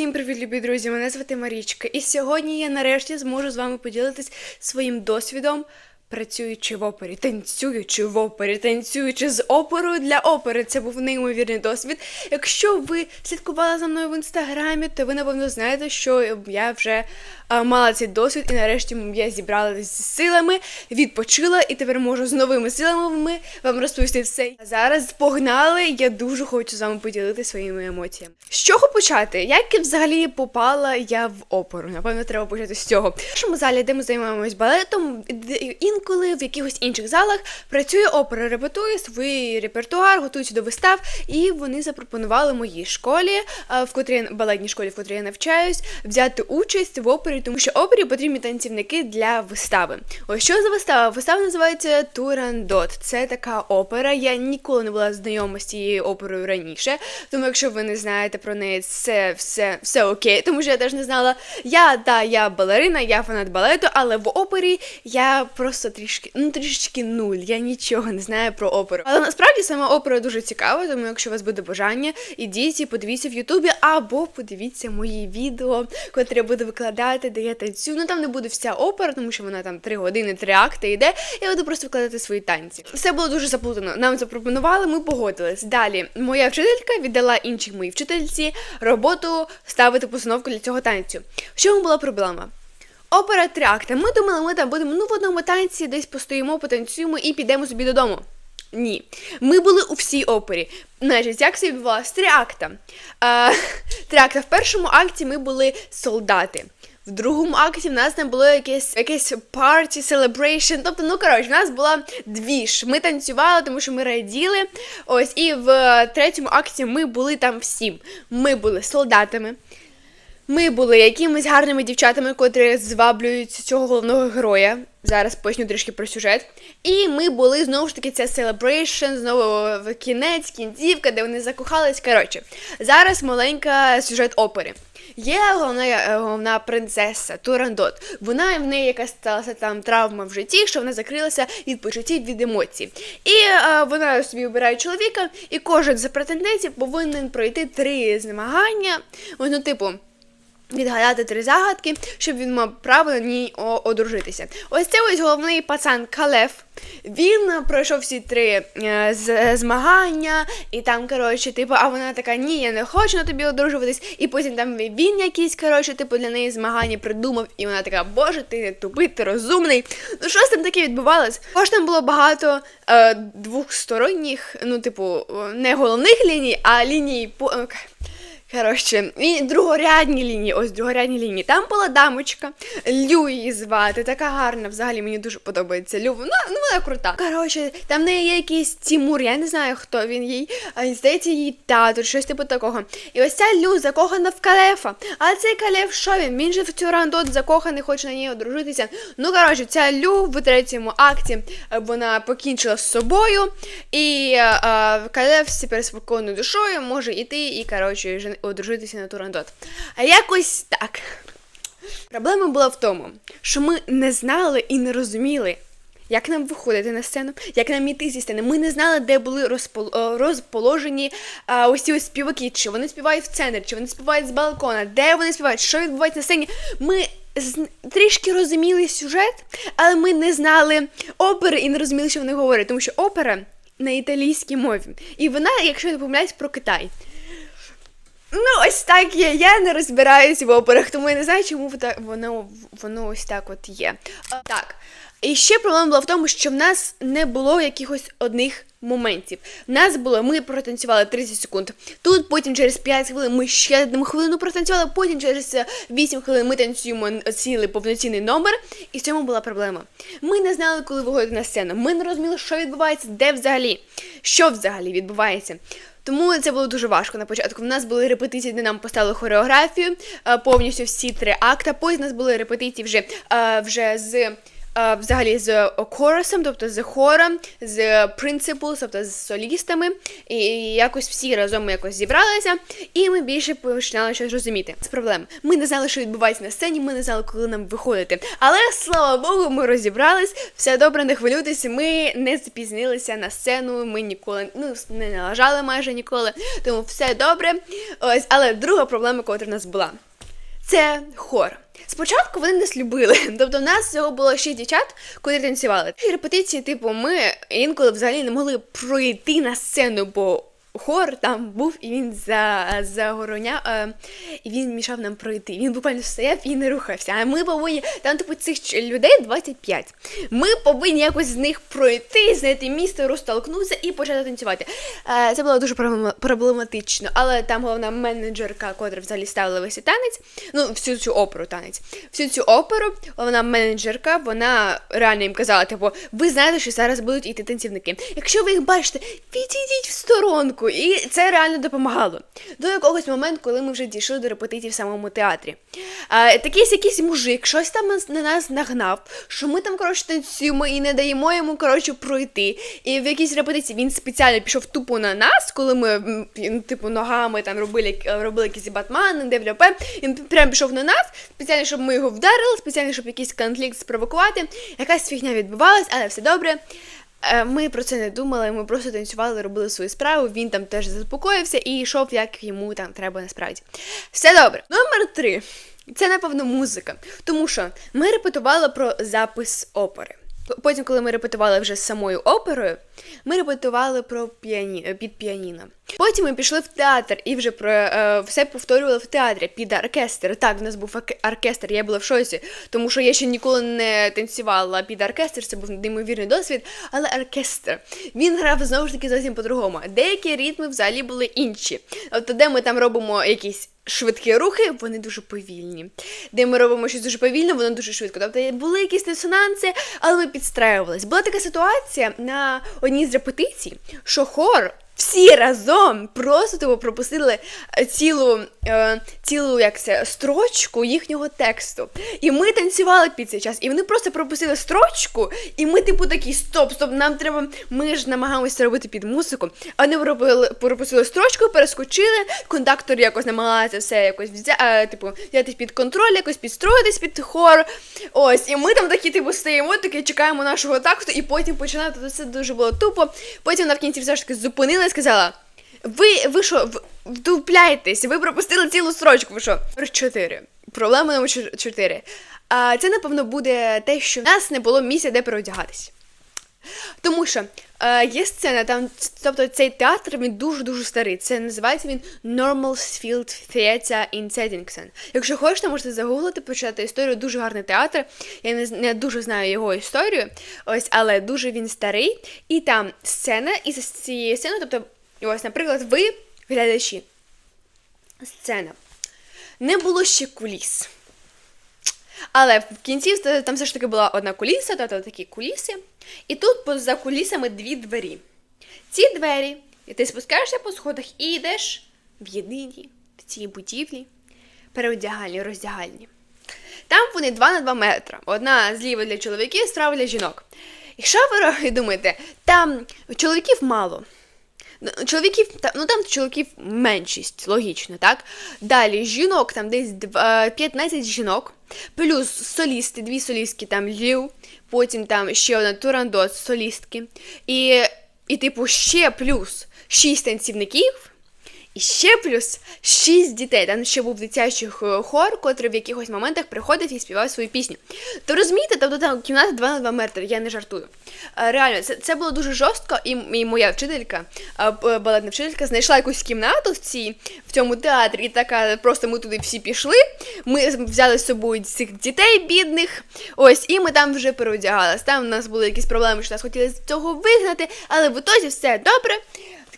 Всім привіт, любі друзі! Мене звати Марічка, і сьогодні я нарешті зможу з вами поділитись своїм досвідом. Працюючи в опері, танцюючи в опері, танцюючи з оперою для опери. Це був неймовірний досвід. Якщо ви слідкували за мною в інстаграмі, то ви напевно знаєте, що я вже а, мала цей досвід, і нарешті я зібралася з силами, відпочила, і тепер можу з новими силами вам розповісти все. А зараз погнали! Я дуже хочу з вами поділитися своїми емоціями. З чого почати? Як взагалі попала я в оперу? Напевно, треба почати з цього. В першому залі, де ми займаємось балетом, де- інколи в якихось інших залах працює опера, репетує свій репертуар, готується до вистав, і вони запропонували моїй школі, в котрій балетній школі, в котрій я навчаюсь, взяти участь в опері, тому що опері потрібні танцівники для вистави. Ось що за вистава? Вистава називається Турандот. Це така опера. Я ніколи не була знайома з цією оперою раніше. Тому, якщо ви не знаєте про неї, це все, все окей, тому що я теж не знала. Я да, я балерина, я фанат балету, але в опері я просто трішки, ну трішечки нуль. Я нічого не знаю про оперу. Але насправді сама опера дуже цікава, тому якщо у вас буде бажання, ідіть і подивіться в Ютубі або подивіться мої відео, котрі я буду викладати, де я танцюю. Ну там не буде вся опера, тому що вона там три години, три акти йде. Я буду просто викладати свої танці. Все було дуже заплутано. Нам запропонували, ми погодились. Далі моя вчителька віддала іншій моїй вчительці роботу ставити постановку для цього танцю. В чому була проблема? Опера три акти. Ми думали, ми там будемо ну в одному танці, десь постоїмо, потанцюємо і підемо собі додому. Ні, ми були у всій опері. Значить, як це відбувалося? Три акта. Е, три акта. В першому акті ми були солдати. В другому акті в нас там було якесь якесь party, celebration. Тобто, ну коротше, в нас була двіж. Ми танцювали, тому що ми раділи. Ось, і в третьому акті ми були там всім. Ми були солдатами. Ми були якимись гарними дівчатами, котрі зваблюють цього головного героя. Зараз поясню трішки про сюжет. І ми були знову ж таки це celebration, знову в кінець, кінцівка, де вони закохались. Коротше, зараз маленька сюжет опери. Є головна, е, головна принцеса Турандот. Вона в неї якась сталася там травма в житті, що вона закрилася від почуттів від емоцій. І е, вона собі обирає чоловіка, і кожен з претендентів повинен пройти три змагання. Ось, ну, типу. Відгадати три загадки, щоб він мав право на ній одружитися. Ось це ось головний пацан Калеф. Він е, пройшов всі три е, змагання, і там, коротше, типу, а вона така, ні, я не хочу на тобі одружуватись. І потім там він якийсь, коротше, типу, для неї змагання придумав, і вона така, боже, ти не тупий, ти розумний. Ну, щось там таке відбувалось. Також там було багато е, двохсторонніх, ну, типу, е, не головних ліній, а ліній по. Коротше, і другорядні лінії, ось другорядні лінії. Там була дамочка, Лю її звати, така гарна, взагалі мені дуже подобається Лю. Вона, ну, вона крута. Коротше, там в неї є якийсь Тімур, я не знаю, хто він їй. а, Здається, її тато, щось типу такого. І ось ця Лю закохана в Калефа. А цей Калеф, що він? Він же в цю рандот закоханий, хоче на ній одружитися. Ну, коротше, ця Лю в третьому акті е, вона покінчила з собою. І е, е, Калеф з тепер спокійною душою може йти і, коротше, одружитися на Турандот. А якось так. Проблема була в тому, що ми не знали і не розуміли, як нам виходити на сцену, як нам іти зі сцени. Ми не знали, де були розпол- е, розположені а, ось ці ось співаки, чи вони співають в центрі, чи вони співають з балкона, де вони співають, що відбувається на сцені. Ми трішки розуміли сюжет, але ми не знали опери і не розуміли, що вони говорять, тому що опера на італійській мові. І вона, якщо я не помиляюсь, про Китай. Ну, ось так є. Я не розбираюсь в операх, тому я не знаю, чому воно, воно, ось так от є. Так. І ще проблема була в тому, що в нас не було якихось одних моментів. В нас було, ми протанцювали 30 секунд. Тут потім через 5 хвилин ми ще одну хвилину протанцювали, потім через е, 8 хвилин ми танцюємо цілий повноцінний номер. І в цьому була проблема. Ми не знали, коли виходити на сцену. Ми не розуміли, що відбувається, де взагалі, що взагалі відбувається. Тому це було дуже важко на початку. В нас були репетиції, де нам поставили хореографію, е, повністю всі три акта. Потім у нас були репетиції вже, е, вже з. Е, взагалі з корусом, тобто з хором, з принципу, тобто з солістами, і якось всі разом якось зібралися, і ми більше починали щось розуміти. Це проблема. Ми не знали, що відбувається на сцені, ми не знали, коли нам виходити. Але слава Богу, ми розібрались, все добре, не хвилюйтесь, ми не запізнилися на сцену, ми ніколи ну, не налажали майже ніколи, тому все добре. Ось, але друга проблема, яка в нас була. Це хор. Спочатку вони нас любили, тобто в нас всього було шість дівчат, котрі танцювали. І репетиції, типу, ми інколи взагалі не могли пройти на сцену, бо хор там був і він за, загороня, е, і він мішав нам пройти. Він буквально стояв і не рухався. А ми повинні, там, типу, цих людей 25. Ми повинні якось з них пройти, знайти місце, розтолкнутися і почати танцювати. Е, це було дуже проблематично, але там головна менеджерка, котра взагалі ставила весь танець, ну, всю цю оперу танець. Всю цю оперу, вона менеджерка, вона реально їм казала, типу, ви знаєте, що зараз будуть йти танцівники. Якщо ви їх бачите, відійдіть в сторонку. І це реально допомагало. До якогось моменту, коли ми вже дійшли до репетицій в самому театрі. А, такий якийсь мужик щось там на нас нагнав, що ми там, коротше, танцюємо і не даємо йому, коротше, пройти. І в якійсь репетиції він спеціально пішов тупо на нас, коли ми, ну, типу, ногами там робили, робили якісь батмани, ДВП. Він прям пішов на нас, спеціально, щоб ми його вдарили, спеціально, щоб якийсь конфлікт спровокувати. Якась фігня відбувалась, але все добре. Е, Ми про це не думали, ми просто танцювали, робили свою справу. Він там теж заспокоївся і йшов, як йому там треба насправді. Все добре. Номер три. Це, напевно, музика. Тому що ми репетували про запис опери. Потім, коли ми репетували вже з самою оперою, ми репетували про піані... під піаніно. Потім ми пішли в театр і вже про е, все повторювали в театрі під оркестр. Так, в нас був оркестр, я була в шоці, тому що я ще ніколи не танцювала під оркестр, це був неймовірний досвід. Але оркестр він грав знову ж таки зовсім по-другому. Деякі ритми взагалі були інші. Тобто, де ми там робимо якісь. Швидкі рухи, вони дуже повільні. Де ми робимо щось дуже повільно, воно дуже швидко. Тобто були якісь дисонанси, але ми підстраювалися. Була така ситуація на одній з репетицій, що хор всі разом просто типу, пропустили е, цілу, е, цілу як це, строчку їхнього тексту. І ми танцювали під цей час. І вони просто пропустили строчку, і ми, типу, такі стоп, стоп, нам треба. Ми ж намагалися робити під музику. А вони пропустили, пропустили строчку, перескочили, кондактор якось намагається все якось взяти, типу, взяти під контроль, якось підстроїтись під хор. Ось, і ми там такі, типу, стоїмо, такі чекаємо нашого такту, і потім починати. Це дуже було тупо. Потім вона в кінці все ж таки зупинила і сказала: Ви, ви що, вдупляєтесь, ви пропустили цілу строчку, ви що? Номер. Проблема номер чо- чотири. А це, напевно, буде те, що в нас не було місця, де переодягатись. Тому що е, є сцена, там, тобто цей театр він дуже-дуже старий. Це називається він Normalsfield Theatre in Settingson. Якщо хочете, можете загуглити, почитати історію. Дуже гарний театр. Я не, не дуже знаю його історію, ось, але дуже він старий. І там сцена, і цієї сцени, тобто, ось, наприклад, ви, глядачі, сцена. Не було ще куліс. Але в кінці там все ж таки була одна куліса, тобто такі куліси. І тут поза кулісами дві двері. Ці двері, і ти спускаєшся по сходах і йдеш в єдиній в цій будівлі переодягальні, роздягальні. Там вони 2 на 2 метри. Одна зліва для чоловіків, справа для жінок. Якщо ви думаєте, там чоловіків мало. Чоловіків, ну там чоловіків меншість, логічно, так? Далі жінок, там десь дв- е, 15 жінок, плюс солісти, дві солістки, там Лів, потім там ще одна Турандот, солістки. І, і типу, ще плюс 6 танцівників. І ще плюс шість дітей. Там ще був дитячий хор, котрий в якихось моментах приходив і співав свою пісню. То розумієте, тобто там кімната 2 на 2 метри, я не жартую. Е, Реально, це, це було дуже жорстко, і, і моя вчителька, е, балетна вчителька, знайшла якусь кімнату в цій, в цьому театрі, і така просто ми туди всі пішли. Ми взяли з собою цих дітей бідних. Ось, і ми там вже переодягалися. Там у нас були якісь проблеми, що нас хотіли з цього вигнати, але в ітозі все добре.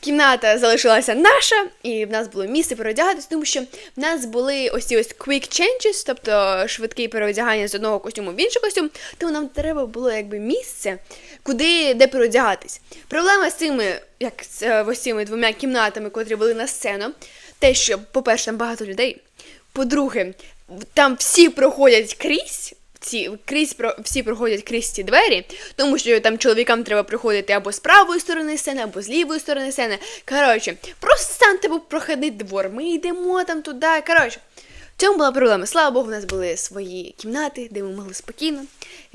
Кімната залишилася наша, і в нас було місце переодягатись, тому що в нас були ось ці ось quick changes, тобто швидкі переодягання з одного костюму в інший костюм, тому нам треба було якби місце, куди де переодягатись. Проблема з цими, як з е, ось двома кімнатами, котрі були на сцену, те, що, по-перше, там багато людей. По-друге, там всі проходять крізь. Ці крізь про всі проходять крізь ці двері, тому що там чоловікам треба приходити або з правої сторони сцени, або з лівої сторони сцени. Коротше, просто сам тебе проходний двор. Ми йдемо там туди. Коротше. В цьому була проблема. Слава Богу, у нас були свої кімнати, де ми могли спокійно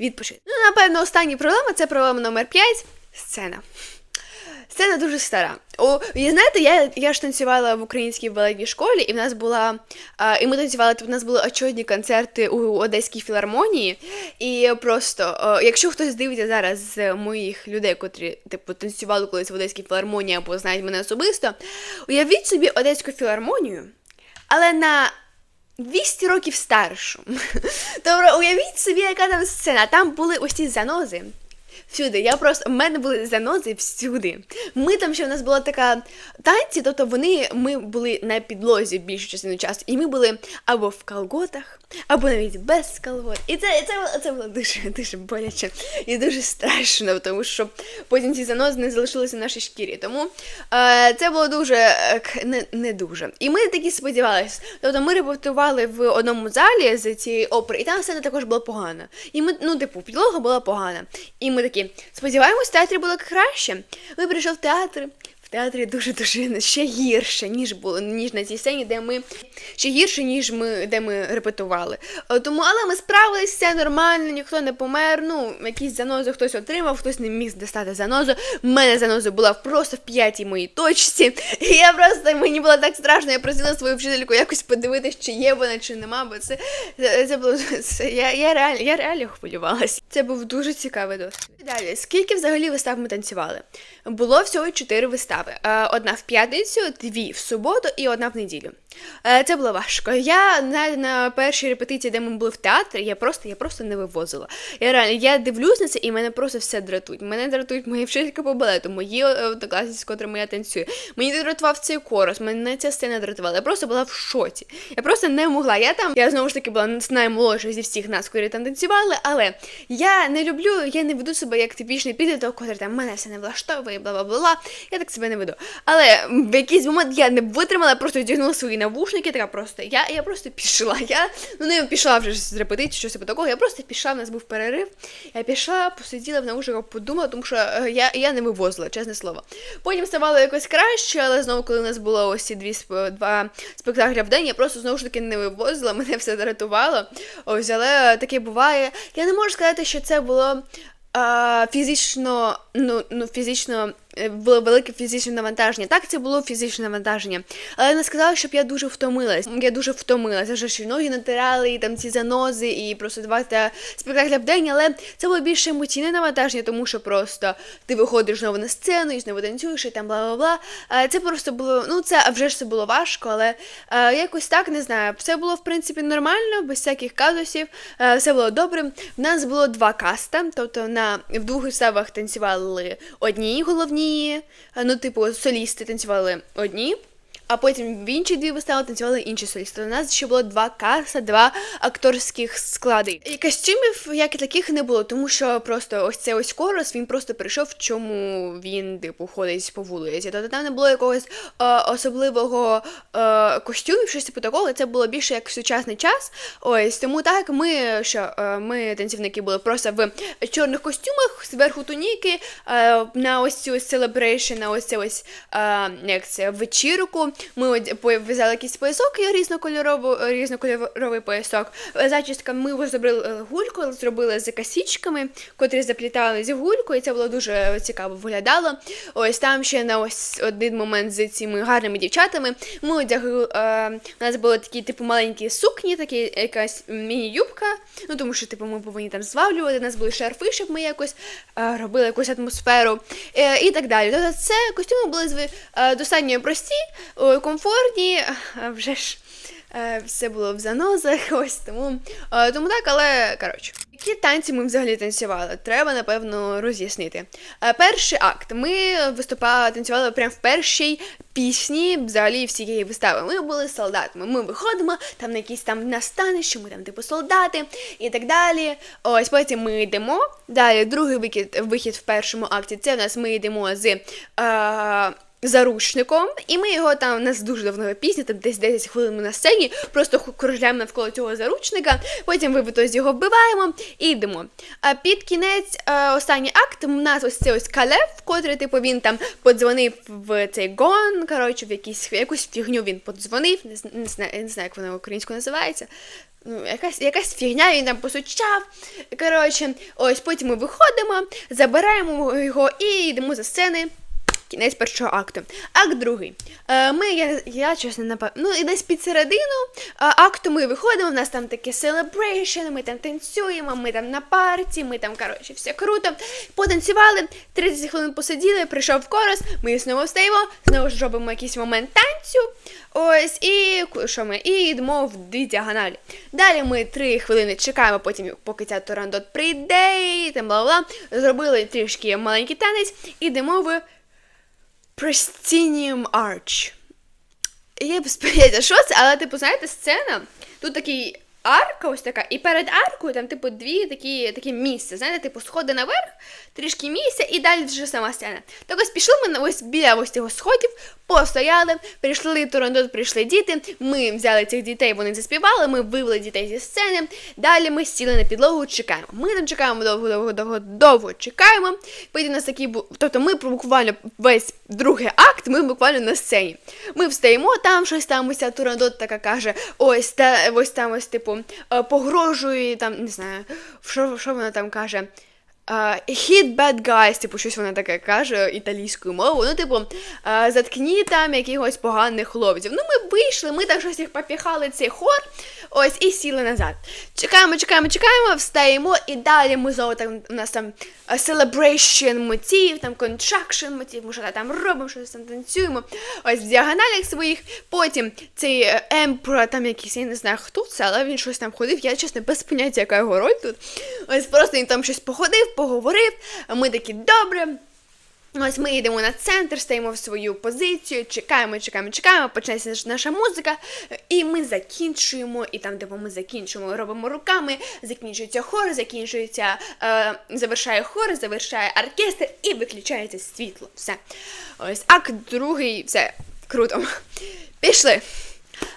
відпочити. Ну, напевно, остання проблема це проблема номер 5 сцена. Сцена дуже стара. О, і знаєте, я, я ж танцювала в українській балетній школі, і в нас була. А, і ми танцювали, тобто в нас були очодні концерти у Одеській філармонії. І просто, о, якщо хтось дивиться зараз з моїх людей, котрі типу танцювали колись в Одеській філармонії або знають мене особисто, уявіть собі Одеську філармонію, але на 200 років старшу. Тобто, уявіть собі, яка там сцена. Там були ось ці занози. Всюди, я просто в мене були занози всюди. Ми там ще в нас була така танці, тобто вони ми були на підлозі більшу частину часу, і ми були або в колготах, або навіть без колгот. І це це, це було дуже дуже боляче і дуже страшно, тому що потім ці занози не залишилися в нашій шкірі. Тому е, це було дуже е, не, не дуже. І ми такі сподівалися. Тобто ми репетували в одному залі з цієї опери, і там сцена також була погана. І ми, ну, типу, підлога була погана. І ми такі, сподіваємось, в театрі було краще. Ми прийшов в театр. Театрі дуже дуже ще гірше, ніж було, ніж на цій сцені, де ми ще гірше, ніж ми де ми репетували. Е, Тому, але ми справилися нормально, ніхто не помер. Ну, якісь занози хтось отримав, хтось не міг достати занозу. У мене заноза була просто в п'ятій моїй точці. І я просто мені було так страшно. Я просила свою вчительку якось подивитись, чи є вона, чи нема, бо це, це було це, я, я реально я реально хвилювалася. Це був дуже цікавий досвід. Далі, скільки взагалі вистав ми танцювали? Було всього чотири вистави. Е, Одна в п'ятницю, дві в суботу і одна в неділю. Е, Це було важко. Я на, на першій репетиції, де ми були в театрі, я просто, я просто не вивозила. Я реально я дивлюсь на це, і мене просто все дратують. Мене дратують мої вчительки по балету, мої е, однокласниці, з котрими я танцюю. Мені дратував цей корос, мене ця сцена дратувала. Я просто була в шоці. Я просто не могла. Я там, я знову ж таки була наймолодша зі всіх нас, котрі там танцювали, але я не люблю, я не веду себе як типічний підліток, котрий там мене все не влаштовує, бла бла бла. Я так себе не веду. Але в якийсь момент я не витримала, просто одягнула свої навушники, така просто. Я, я просто пішла. Я ну не пішла вже з репетиції, щось типу такого. Я просто пішла, в нас був перерив. Я пішла, посиділа в наушниках, подумала, тому що е, я, я не вивозила, чесне слово. Потім ставало якось краще, але знову, коли у нас було ось ці дві два спектаклі в день, я просто знову ж таки не вивозила, мене все дратувало. Ось, але таке буває. Я не можу сказати, що це було. А, фізично, ну, ну, фізично було велике фізичне навантаження. Так, це було фізичне навантаження. Але не сказала, щоб я дуже втомилась. Я дуже втомилася, вже і ноги натирали, і там ці занози, і просто два та спектакля в день, але це було більше емоційне навантаження, тому що просто ти виходиш знову на сцену і знову танцюєш, і там бла бла бла. Це просто було, ну це вже ж це було важко, але е, якось так не знаю. Все було в принципі нормально, без всяких казусів, е, все було добре. В нас було два каста, тобто на в двох виставах танцювали одні головні, е, ну, типу, солісти танцювали одні. А потім в інші дві вистави танцювали інші солісти. У нас ще було два каса, два акторських склади. І костюмів, як і таких, не було, тому що просто ось цей ось корос, він просто прийшов, чому він, типу, ходить по вулиці. Тобто там не було якогось е, особливого е, костюмів, щось типу такого. Це було більше як сучасний час. Ось тому так ми що е, ми танцівники були просто в чорних костюмах, зверху туніки, е, на ось цю селебрейшн, на ось це ось е, як це вечірку. Ми од- взяли якийсь поясок різнокольоровий, різнокольоровий поясок. Зачістка ми зробили гульку, зробили з косичками, котрі заплітали з гулькою, і це було дуже цікаво виглядало. Ось там ще на ось один момент з цими гарними дівчатами. Ми одягли, е, у нас були такі, типу, маленькі сукні, такі якась міні-юбка. Ну тому що, типу, ми повинні там звавлювати. У нас були шарфи, щоб ми якось е, робили якусь атмосферу е, і так далі. Тобто це костюми були е, достатньо прості, комфортні, а вже ж. е, Все було в занозах, ось тому. е, Тому так, але коротше. Які танці ми взагалі танцювали? Треба, напевно, роз'яснити. Е, Перший акт. Ми виступали, танцювали прямо в першій пісні взагалі всієї вистави. Ми були солдатами. Ми виходимо, там на якісь там настане, що ми там типу солдати і так далі. Ось потім ми йдемо. Далі другий вихід, вихід в першому акті. Це в нас ми йдемо з. Е, заручником, і ми його там у нас дуже давно пісня, там десь 10 хвилин ми на сцені, просто кружляємо навколо цього заручника. Потім ви ось його вбиваємо і йдемо. А під кінець, е, останній акт, у нас ось це ось калев, котрий, типу, він там подзвонив в цей гон, коротше, в якийсь, в якусь фігню він подзвонив, не знаю, не знаю, як вона українською називається. Ну, якась, якась фігня, він там посучав. Коротше, ось потім ми виходимо, забираємо його і йдемо за сцени. Кінець першого акту. Акт другий. Е, ми, я, я чесно, напевно, ну і десь під середину е, акту ми виходимо, у нас там таке celebration, ми там танцюємо, ми там на парті, ми там, коротше, все круто. Потанцювали, 30 хвилин посиділи, прийшов корос, ми знову встаємо, знову ж робимо якийсь момент танцю. Ось, і що ми? І йдемо в дві діагоналі. Далі ми 3 хвилини чекаємо, потім, поки ця турандот прийде, і там бла-бла. Зробили трішки маленький танець, і йдемо в Pristinium Arch. Я без поняття, що це, але, типу, знаєте, сцена. Тут такий арка, ось така, і перед аркою там, типу, дві такі, такі місця. Знаєте, типу, сходи наверх, трішки місця, і далі вже сама сцена. Так ось пішли ми ось біля ось цього сходів, постояли, прийшли турандот, прийшли діти. Ми взяли цих дітей, вони заспівали, ми вивели дітей зі сцени. Далі ми сіли на підлогу, чекаємо. Ми там чекаємо довго, довго, довго, довго чекаємо. Потім нас такий тобто ми буквально весь другий акт, ми буквально на сцені. Ми встаємо, там щось там ось ця турандот така каже: ось та ось там ось типу е, погрожує там, не знаю, що, що вона там каже. Uh, hit bad guys, типу, щось вона таке каже італійською мовою. Ну, типу, е, заткні там якихось поганих хлопців. Ну, ми вийшли, ми так щось їх попіхали цей хор, ось, і сіли назад. Чекаємо, чекаємо, чекаємо, встаємо, і далі ми знову там, у нас там celebration мотив, там contraction мотив, ми щось там робимо, щось там танцюємо. Ось в діагоналях своїх. Потім цей е, там якийсь, я не знаю, хто це, але він щось там ходив. Я, чесно, без поняття, яка його роль тут. Ось просто він там щось походив, поговорив, ми такі добре. Ось ми йдемо на центр, стаємо в свою позицію, чекаємо, чекаємо, чекаємо, почнеться наш- наша музика, і ми закінчуємо, і там, де ми закінчуємо, робимо руками, закінчується хор, закінчується, е, завершає хор, завершає оркестр і виключається світло. Все. Ось акт другий, все, круто. Пішли.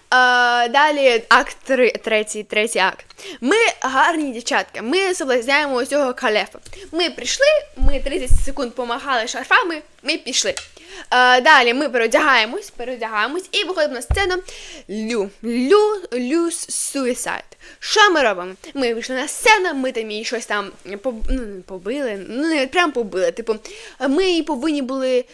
А, далі акт третій, третій акт. Ми гарні дівчатка, ми соблазняємо ось цього калефа. Ми прийшли, ми 30 секунд помагали шарфами, ми пішли. А, далі ми переодягаємось, переодягаємось і виходимо на сцену. Лю, лю, люс, суїсайд. Що ми робимо? Ми вийшли на сцену, ми там її щось там поб... ну, побили, ну не прям побили. Типу, ми її повинні були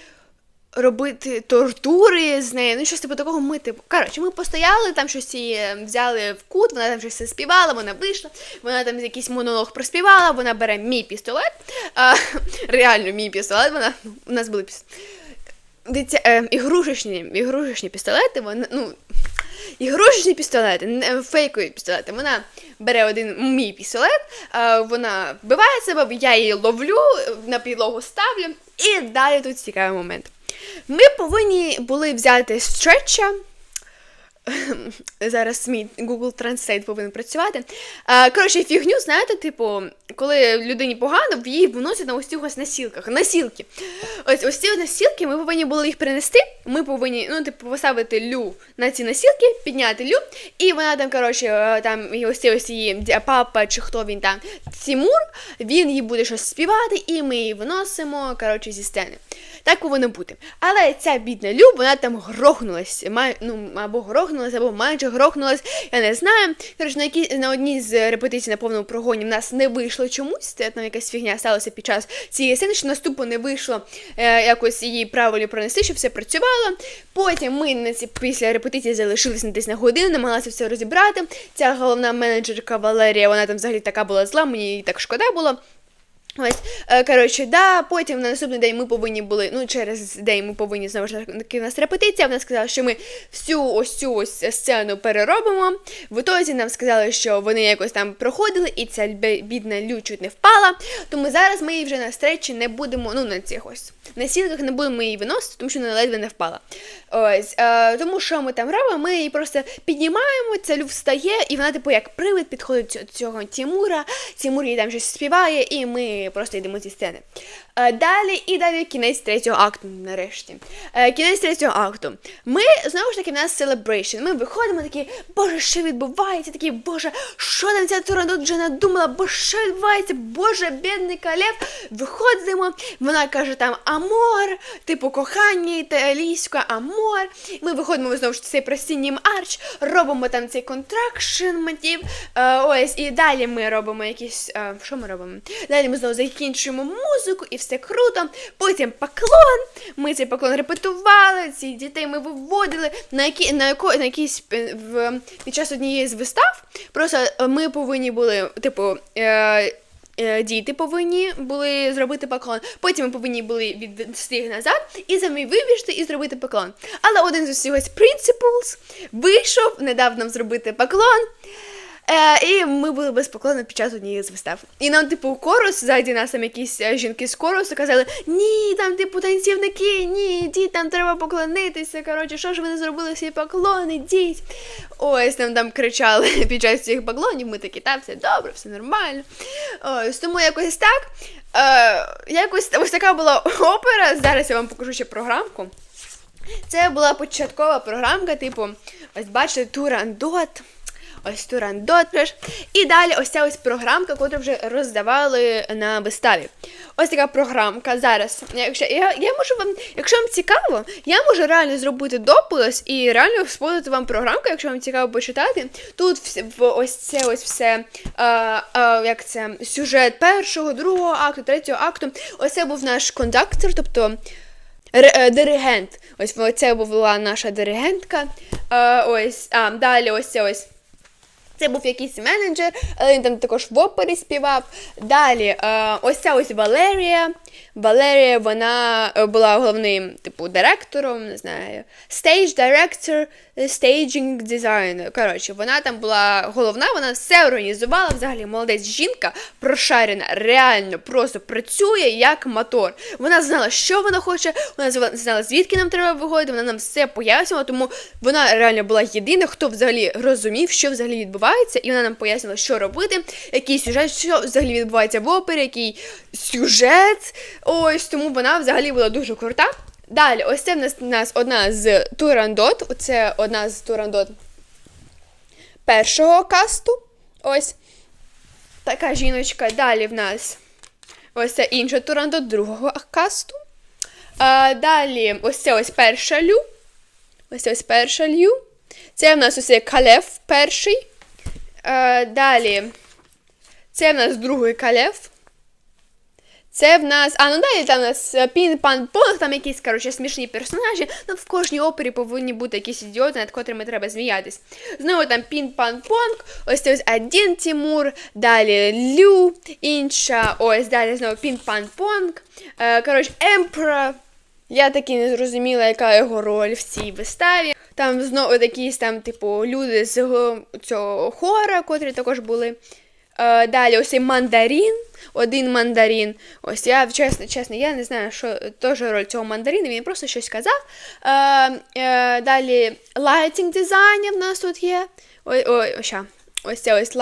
робити тортури з нею, ну щось типу такого ми типу. Коротше, ми постояли, там щось її е, взяли в кут, вона там щось співала, вона вийшла, вона там якийсь монолог проспівала, вона бере мій пістолет. А, реально мій пістолет, вона у нас були. Дитя, е, ігрушечні, ігрушечні пістолети, вони, ну, ігрушечні пістолети, фейкові пістолети. Вона бере один мій пістолет, вона вбиває себе, я її ловлю, на підлогу ставлю, і далі тут цікавий момент. Ми повинні були взяти стретча. Зараз мій Google Translate повинен працювати. Коротше, фігню, знаєте, типу, коли людині погано, її виносять на ось цих ось насілках. Насілки. Ось ось ці насілки, ми повинні були їх принести. Ми повинні, ну, типу, поставити лю на ці насілки, підняти лю, і вона там, коротше, е, там ось цей ось її папа чи хто він там, Тимур, він їй буде щось співати, і ми її виносимо, коротше, зі сцени. Так повинно бути. Але ця бідна Лю, вона там грохнулась. Май, ну, або грохнулась, або майже грохнулась. Я не знаю. Коротше, на, які, на одній з репетицій на повному прогоні в нас не вийшло чомусь. Це там якась фігня сталася під час цієї сцени, що наступу не вийшло е, якось її правильно пронести, щоб все працювало. Потім ми на ці, після репетиції залишилися десь на годину, намагалися все розібрати. Ця головна менеджерка Валерія, вона там взагалі така була зла, мені її так шкода було. Ось, е, коротше, да, потім на наступний день ми повинні були, ну, через день ми повинні знову ж таки у нас репетиція. Вона сказала, що ми всю ось цю ось сцену переробимо. В ітозі нам сказали, що вони якось там проходили, і ця бідна Лю чуть не впала. Тому зараз ми її вже на стречі не будемо, ну, на цих ось на сілках не будемо її виносити, тому що вона ледве не впала. Ось, е, тому що ми там робимо, ми її просто піднімаємо, ця Лю встає, і вона, типу, як привид підходить до цього Тімура. Тімур їй там щось співає, і ми ми просто йдемо зі сцени. Е, далі і далі кінець третього акту, нарешті. Е, кінець третього акту. Ми знову ж таки в нас celebration. Ми виходимо такі, боже, що відбувається? Такі, боже, що там ця Турандот вже надумала? Бо що відбувається? Боже, бідний калев. Виходимо, вона каже там амор, типу кохання італійська, амор. Ми виходимо знову ж цей простіннім арч, робимо там цей контракшн мотив. Е, ось, і далі ми робимо якісь. Що ми робимо? Далі ми знову закінчуємо музику і все круто. Потім поклон. Ми цей поклон репетували, ці дітей ми виводили на які на яко, на якийсь е, в під час однієї з вистав. Просто е, ми повинні були, типу. Е, е, Діти повинні були зробити поклон. Потім ми повинні були відвести їх назад і самі вибіжти і зробити поклон. Але один з усіх ось вийшов, не дав нам зробити поклон. Е, і ми були без поклону під час однієї з вистав. І нам, типу, корус, ззаді нас там якісь е, жінки з корусу казали: ні, там, типу, танцівники, ні, ідіть, там треба поклонитися. Коротше, що ж ви не зробили всі поклони, ідіть. Ось нам там кричали під час цих поклонів. Ми такі, та все добре, все нормально. Ось тому якось так. Е, якось ось така була опера. Зараз я вам покажу ще програмку. Це була початкова програмка, типу, ось бачите, Турандот. Ось Турандот. І далі ось ця ось програмка, яку вже роздавали на виставі. Ось така програмка зараз. Якщо я, я можу вам, якщо вам цікаво, я можу реально зробити допис і реально сподати вам програмку, якщо вам цікаво почитати. Тут в, ось це ось все а, а, як це сюжет першого, другого акту, третього акту. Ось це був наш кондактор, тобто. Е, диригент. Ось це була наша диригентка. Ось, а, далі ось це ось. Це був якийсь менеджер, але він там також в опері співав. Далі, е, ось ця ось Валерія. Валерія, вона е, була головним, типу, директором, не знаю, stage director, staging designer. Коротше, вона там була головна, вона все організувала. Взагалі, молодець жінка, прошарена, реально просто працює як мотор. Вона знала, що вона хоче, вона знала, звідки нам треба виходити, вона нам все пояснювала, тому вона реально була єдина, хто взагалі розумів, що взагалі відбувається, і вона нам пояснила, що робити, який сюжет, що взагалі відбувається в опері, який сюжет. Ось тому вона взагалі була дуже крута. Далі, ось це в нас, в нас одна з Турандот. Це одна з Турандот першого касту. Ось така жіночка. Далі в нас ось це інша Турандот другого касту. А, далі, ось це ось перша лю. Ось це ось перша лю. Це в нас ось є Калев перший. А, далі. Це в нас другий Калев. Це в нас. А, ну далі там у нас Пін Пан Понг, там якісь, коротше, смішні персонажі. Ну, в кожній опері повинні бути якісь ідіоти, над котрими треба зміятись. Знову там Пін Пан Понг, ось це ось один Тимур, далі Лю, інша, ось далі знову Пін Пан Понг. Е, коротше, Емпера. Я таки не зрозуміла, яка його роль в цій виставі. Там знову якісь там, типу, люди з цього хора, котрі також були. Е, далі ось цей мандарін. один мандарин. Ось я чесно, чесно, я не знаю, що теж роль цього мандаріна, він просто щось казав. Е, е, далі lighting дизайнер в нас тут є. Ой, ой, ось. ща. Ось це ось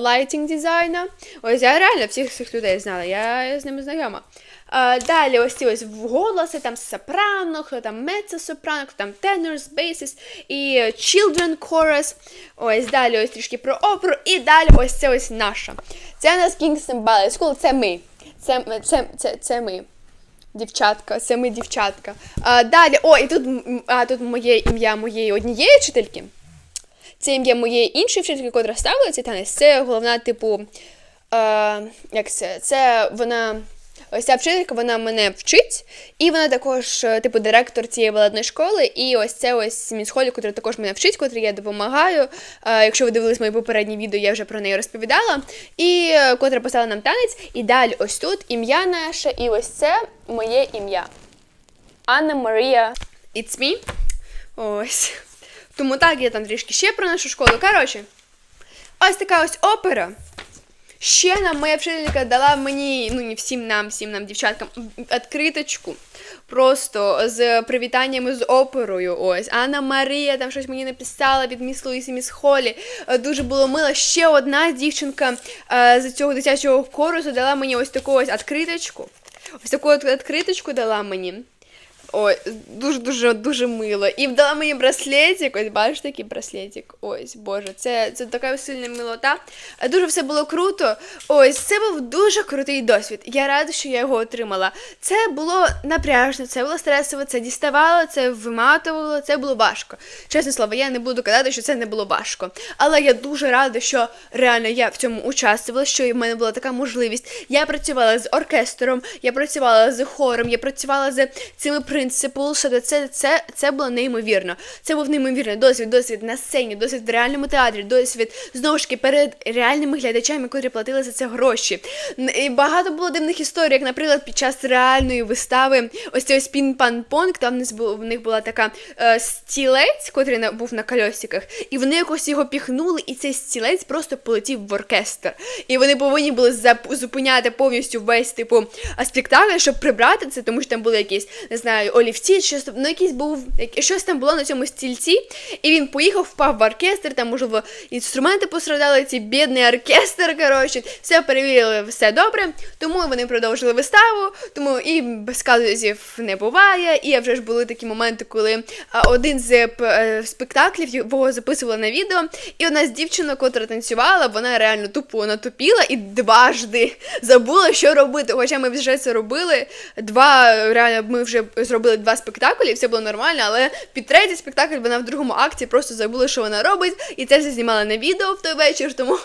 лайтінг е, е, дизайнер. Ось я реально всіх цих людей знала, я з ними знайома. Е, далі ось ці ось голоси, там сопрано, хто там меццо-сопрано, хто там tenors, basses і children chorus. Ось далі ось трішки про оперу. І далі ось це ось наша. Це у нас Kingston Ballet School, це ми. Це, це, це, це ми. Дівчатка, це ми дівчатка. А, далі, о, і тут, а, тут моє ім'я моєї однієї вчительки. Це ім'я моєї іншої вчительки, котра ставила цей танець. Це головна, типу, е, як це? Це вона. Ось ця вчителька, вона мене вчить, і вона також, е, типу, директор цієї балетної школи. І ось це ось міс Холі, котра також мене вчить, котрій я допомагаю. Е, якщо ви дивились мої попередні відео, я вже про неї розповідала. І е, котра поставила нам танець. І далі ось тут ім'я наше, і ось це моє ім'я. Анна Марія. It's me. Ось. Тому так, я там трішки ще про нашу школу. Коротше, ось така ось опера. Ще нам моя вчителька дала мені, ну не всім нам, всім нам, дівчаткам, відкриточку. просто з привітаннями з оперою. Ось Анна Марія там щось мені написала від міс Луїс і міс Холі. Е, Дуже було мило. Ще одна дівчинка е, з цього дитячого корусу дала мені ось таку ось відкриточку. Ось таку відкриточку дала мені. Ой, дуже дуже мило. І дала мені браслетик. Ось бачите, який браслетик. Ось, боже, це, це така сильна милота. Дуже все було круто. Ось, це був дуже крутий досвід. Я рада, що я його отримала. Це було напряжно, це було стресово, це діставало, це виматувало, це було важко. Чесне слово, я не буду казати, що це не було важко. Але я дуже рада, що реально я в цьому участвувала, що в мене була така можливість. Я працювала з оркестром, я працювала з хором, я працювала з цими принципами. Це, це, це було неймовірно. Це був неймовірний досвід, досвід на сцені, досвід в реальному театрі, досвід знову ж таки перед реальними глядачами, котрі платили за це гроші. І багато було дивних історій, як, наприклад, під час реальної вистави, ось цей ось пін-пан-понг, там в них була така е, стілець, котрий на, був на кольосиках, і вони якось його піхнули, і цей стілець просто полетів в оркестр. І вони повинні були зупиняти повністю весь типу спектакль, щоб прибрати це, тому що там були якісь, не знаю, олівці, щось ну якийсь був щось там було на цьому стільці, і він поїхав, впав в оркестр, там, можливо, інструменти пострадали, ці бідний оркестр, коротше, все перевірили, все добре, тому вони продовжили виставу, тому і без казусів не буває. І вже ж були такі моменти, коли один з е, спектаклів його записували на відео, і одна з дівчинок, котра танцювала, вона реально тупо натупіла і дважди забула, що робити. Хоча ми вже це робили. Два реально ми вже зробили два спектаклі, і все було нормально, але під третій спектакль вона в другому акті просто забула, що вона робить, і це все знімала на відео в той вечір. Тому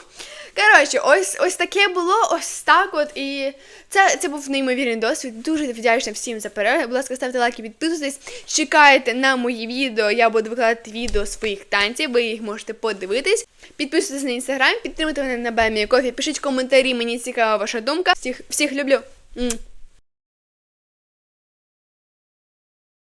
коротше, ось ось таке було, ось так. От і це, це був неймовірний досвід. Дуже вдячна всім за перегляд. Будь ласка, ставте лайки, підписуйтесь. Чекайте на мої відео. Я буду викладати відео своїх танців, ви їх можете подивитись. Підписуйтесь на інстаграм, підтримуйте мене на Бемі Кофі. Пишіть коментарі, мені цікава ваша думка. Всіх всіх люблю.